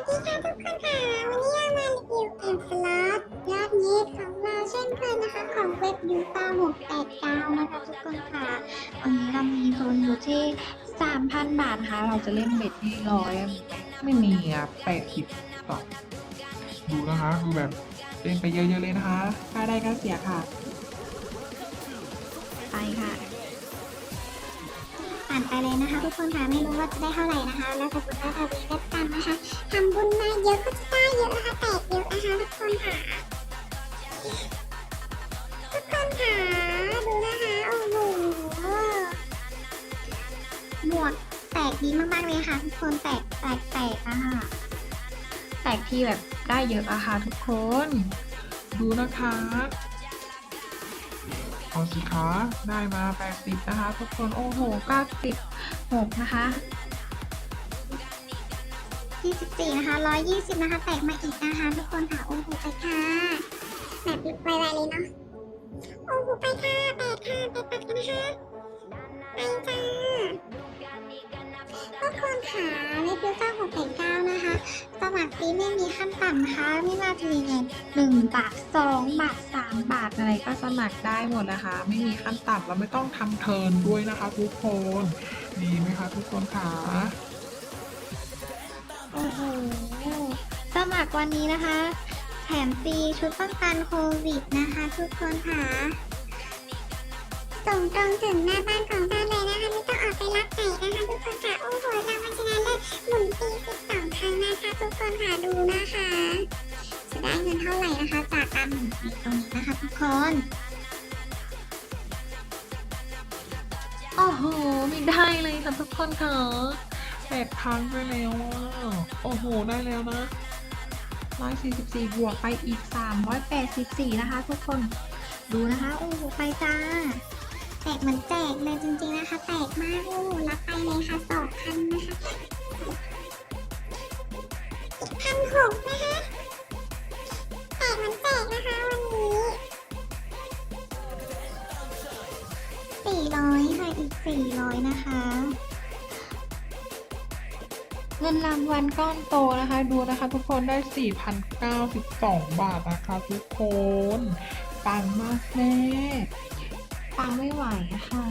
สดีค่ะทุกคนค่ะ วันนี้เรามารีวิวเกมสล็อตยอดฮิตของเราเช่นเคยนะคะ ของเว็บยูตา689 นะคะทุกคนค่ะ วันนี้เรามีทุนอยู่ที่ 3,000 บาทนะคะ เราจะเล่นเบ็ดที่ร้อยไม่มีอะแปดสิบต่อดูนะคะคือแบบเล่นไปเยอะๆเลยนะคะ ค่าได้ค่าเสียค่ะ ไปค่ะ ไปเลยนะคะ ทุกคนค่ะไม่รู้ว่าจะได้เท่าไหร่นะคะ แล้วแต่คุณแม่ทวีก็กันนะคะทำบุญมาเยอะก็จะได้เยอะนะคะแตกเยอะนะคะทุกคนค่ะทุกคนค่ะดูนะคะโอ้โหหมวกแตกดีมากๆเลยค่ะ ทุกคนแตกแตกแตกอะค่ะแตกที่แบบได้เยอะอะค่ะทุกคน ดูนะคะ เอาสิคะได้มาแปดสิบนะคะ ทุกคนโอ้โห96นะคะ 24 นะคะ 120 นะคะ แตกมาอีกนะคะ ทุกคนค่ะ โอ้โห ไปค่ะ แบบไวๆเลยเนาะ โอ้โห ไปค่ะแปดค่ะแปดปัดกันนะคะ ไปจ้าทุกคนค่ะในฟิวเจอร์ของแปดเก้านะคะสมัครฟรีไม่มีขั้นต่ำนะคะ ไม่ว่าจะยังไง1บาท2บาท 3บาทอะไรก็สมัครได้หมดนะคะ ไม่มีขั้นต่ำแล้วไม่ต้องทำเทิร์นด้วยนะคะ ทุกคนดีไหมคะทุกคนค่ะโอ้โหสมัครวันนี้นะคะ แถมฟรีชุดป้องกันโควิดนะคะ ทุกคนค่ะส่งตรงถึงหน้าบ้านของท่านเลยนะคะไม่ต้องออกไปรับไก่นะคะทุกคนค่ะโอ้โหรางวัลชนะเลิศหมุนปี12ครั้งนะคะทุกคนค่ะดูนะคะจะได้เงินเท่าไหร่นะคะจา กการหมุนปีตรงนี้นะคะทุกคน โอ้โห ไม่ได้เลยค่ะทุกคนค่ะแปดพันไปแล้วอะโอ้โห ได้แล้วนะ 144 บวกไปอีก 384 นะคะ ทุกคน ดูนะคะ โอ้โห ไปจ้า แตกเหมือนแจกเลยจริงๆนะคะ แตกมากโอ้รับไปเลยค่ะสองพันนะคะพันหกนะคะ อยค่ะอีกสี่ร้อยนะคะ เงินรางวัลก้อนโตโตนะคะ ดูนะคะทุกคนได้ 4,092 บาทนะคะทุกคน ปังมากแม่ปังไม่ไหวค่ะ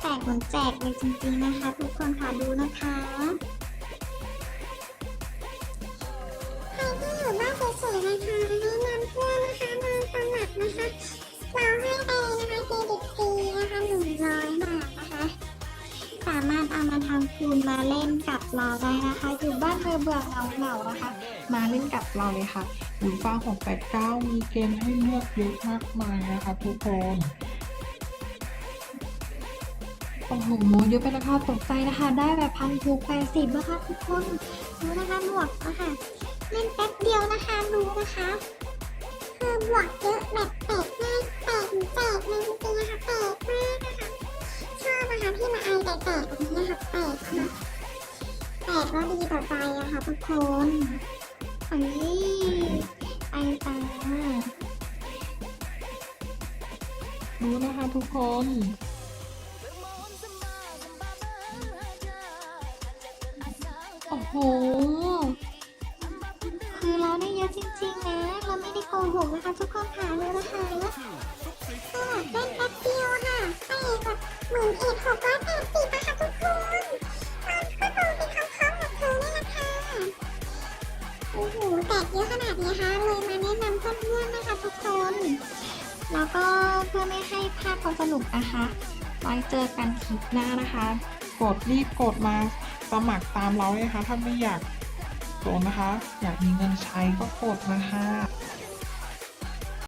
แตกเหมือนแจกเลยจริงๆนะคะ ทุกคนค่ะดูนะคะ ทำคูณมาเล่นกับเราได้นะคะ อยู่บ้านเบื่อเบื่อๆเหงานะคะ มาเล่นกับเราเลยค่ะยูฟ่า689 มีเกมให้เลือกเยอะมากมายนะคะทุกคนโอ้โหเยอะไปแล้วค่ะตกใจนะคะ ได้แบบพันถูกแปดสิบนะคะทุกคนดูนะคะบวกนะคะเล่นแป๊บเดียวนะคะรู้นะคะคือบวกเยอะแบบแตกง่ายแตกแตกเลยจริงๆนะคะแตก แตกๆแบบนี้นะคะแตกค่ะแตกก็ดีต่อใจอะค่ะทุกคนอันนี้ไอตารู้นะคะทุกคนโอ้โห คือเราได้เยอะจริงๆนะ เราไม่ได้โกหกนะคะทุกคนค่ะรู้นะคะก็เล่นแป๊บเดียวค่ะ ไปกับหมื่นเอ็ดหกร้อยแปดสิบนะคะทุกคนเราก็ลงไปพร้อมๆกับเธอนี่แหละค่ะโอ้โหแตกเยอะขนาดนี้คะเลยมาแนะนำเพื่อนๆนะคะทุกคน แล้วก็เพื่อไม่ให้พลาดความสนุกนะคะไว้เจอกันคลิปหน้านะคะ กดรีบกดมาสมัครตามเราเลยนะคะ ถ้าไม่อยากโดนนะคะ อยากมีเงินใช้ก็กดนะคะ